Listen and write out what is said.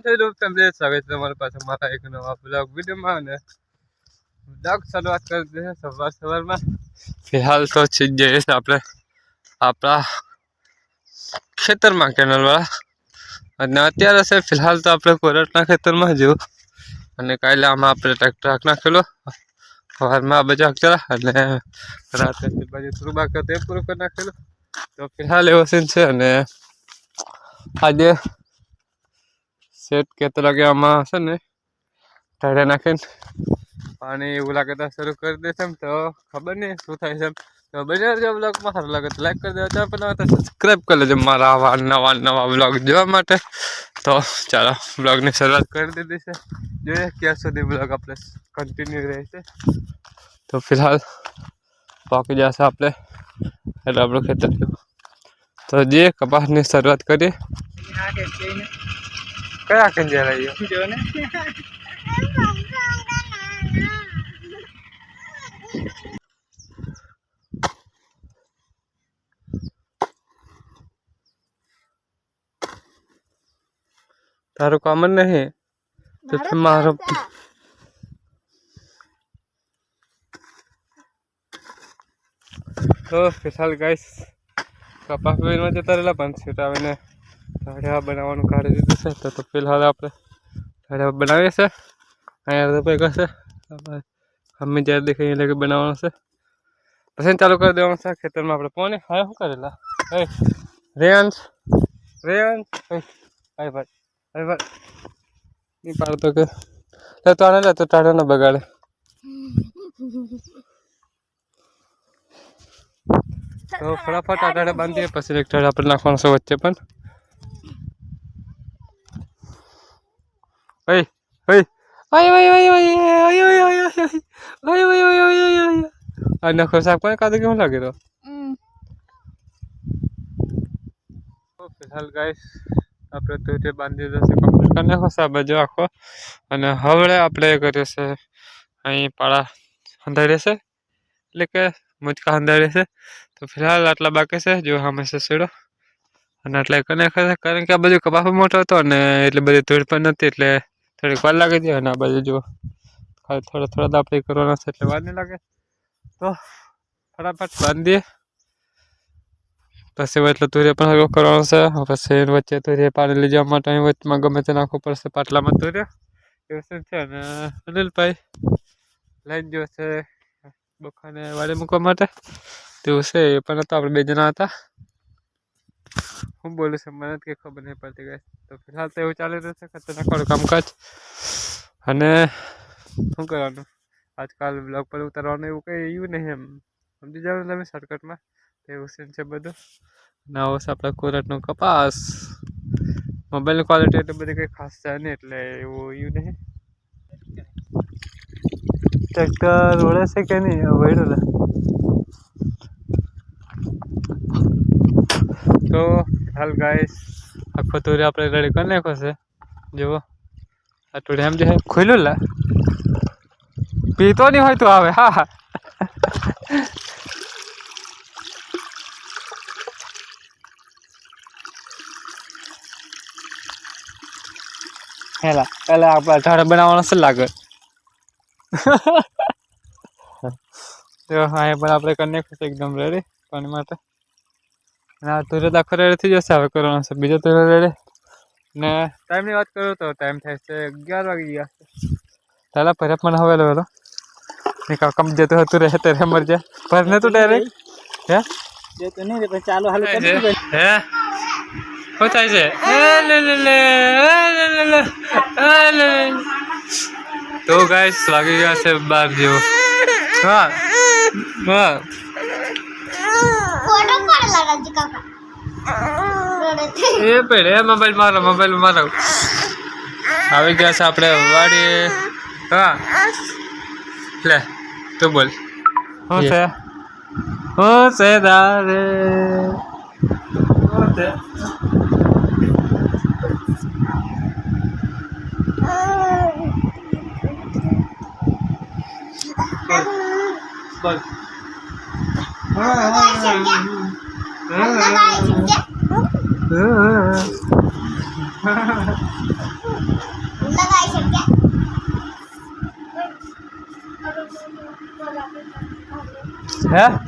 છે મારા એક નવા બ્લોગ વિડીયોમાં અને બ્લોગ શરૂઆત કરી દે સવાર સવારમાં. ફિલહાલ તો છે જઈએ છીએ આપણે આપણા ખેતરમાં કેનલવાળા અને અત્યારે છે ફિલહાલ તો આપણે કોરટના ખેતરમાં જેવું અને કાલે આમાં આપણે ટ્રેક્ટર હાક નાખેલો. સવારમાં બધા બાજુ અને રાત્રે તે બાજુ થોડું બાકી એ પૂરું કરી નાખેલું. તો ફિલહાલ એવો સીન છે અને આજે સેટ કેતો લાગે આમાં હશે ને ઢાળે નાખીને પાણી એવું લાગે તો શરૂ કરી દેશે એમ તો ખબર નહીં શું થાય છે એમ તો બજાર જો બ્લોગમાં સારું લાગે તો લાઈક કરી દેજો ત્યાં પહેલાં તો સબસ્ક્રાઈબ કરી લેજો મારા આવા નવા નવા બ્લોગ જોવા માટે તો ચાલો બ્લોગની શરૂઆત કરી દીધી છે જોઈએ ક્યાં સુધી બ્લોગ આપણે કન્ટિન્યુ રહેશે તો ફિલહાલ પાકી જશે આપણે એટલે આપણું ખેતર તો જે કપાસની શરૂઆત કરીએ કયા કંજિયા લઈએ તારું કામ જ નહીં? તો તું મારો તો સ્પેશિયલ ગાઈસ કપાસ વેરમાં જતા રહેલા પણ છીટાવીને ઢાળિયા બનાવવાનું કાઢી દીધું છે. તો તો ફિલહાલ આપણે ઢાળિયા બનાવીએ છે. અહીંયા તો કરશે મમ્મી જ્યારે દેખાય એ લગે બનાવવાનું છે. પછી ચાલુ કરી દેવાનું છે. ખેતરમાં આપણે પોને હા શું કરેલા હે રેયાંશ રેયાંશ ભાઈ. ભાઈ ભાઈ. ભાઈ નહીં પાડતો કે લે તો આને લે, તો ટાળો ન બગાડે. તો ફટાફટ આટાડે બાંધીએ. પછી એક ટાળા આપણે નાખવાનું છે વચ્ચે પણ. ઓય ઓય ઓય ઓય ઓય ઓય ઓય ઓય ઓય ઓય ઓય ઓય ઓય ઓય ઓય ઓય આ નખો સાફ કોને કાઢે કેવું લાગે તો તો ફિલહાલ ગાઈસ આપણે તો તે બાંધી દીધો છે કમ્પ્લીટ કરી નાખો છે આ બાજુ આખો અને હવે આપણે એ કર્યું છે અહીં પાળા અંધારે છે એટલે કે મુચકા અંધારે છે તો ફિલહાલ આટલા બાકી છે જો હંમેશા સેડો અને આટલા કરી નાખ્યા છે કારણ કે આ બાજુ કપાસ મોટો હતો અને એટલે બધી ધૂળ પણ નથી એટલે થોડીક વાર લાગી જાય અને આ બાજુ જો ખાલી થોડા થોડા દાપડી કરવાના છે એટલે વાર નહીં લાગે. તો ફટાફટ બાંધીએ પછી એટલે તુરે પણ હરકો કરવાનો છે. પછી એની વચ્ચે તુરે પાણી લઈ જવા માટે અહીં ગમે તે નાખવું પડશે પાટલામાં તુરે એવું શું છે અને અનિલભાઈ લઈને ગયો છે બખાને વાડે મૂકવા માટે. તેવું છે, એ પણ હતા, આપણે બે જણા હતા. હું બોલું છું, મને કંઈ ખબર નહીં પડતી ગઈ તો ફિલહાલ તો એવું ચાલી રહ્યું છે, ખતરનાક વાળું કામકાજ. અને શું કરવાનું? આજકાલ બ્લોગ પર ઉતારવાનું એવું કંઈ એવું નહીં એમ. સમજી જાવ તમે શોર્ટકટમાં એવું સીન છે બધું. ના છે આપણા કોરટનો કપાસ. મોબાઈલની ક્વોલિટી એટલી બધી કંઈ ખાસ છે નહીં, એટલે એવું એવું નહીં. ટ્રેક્ટર વળે છે કે નહીં? વળ્યું લે. તો હાલ ગાઈસ આખો તોરી આપણે રેડી કરી નાખો છે. જુઓ. આ ટુડે એમ જે ખોલ્યું લા. પીતો નહીં હોય તો આવે. હા હા. હેલા, પેલા આપણે ઢાળે બનાવવાનો છે લાગે. તો અહીંયા પણ આપણે કરી નાખીશું એકદમ રેડી પાણી માટે. અને આ તુરે દાખલ રેડી થઈ જશે હવે કરવાનો છે બીજો તુરે રેડી ને ટાઈમની વાત કરું તો ટાઈમ થાય છે અગિયાર વાગી ગયા છે ચાલા પર પણ હવે વેલો ને કાકમ જતો હતું રહે તે મર જાય પર ને તું ડાયરેક્ટ હે જે તો નહીં રે પણ ચાલો હાલ હે કરી દે શું થાય છે એ લે લે લે એ લે લે લે એ લે લે. તો ગાઈસ વાગી ગયા છે બાર જેવો હા હા એ પેડ એ મોબાઈલ મારો મોબાઈલ મારો આવી ગયા છે આપણે વાડી હા લે તું બોલ શું છે શું છે દારે શું છે બોલ હે Yeah.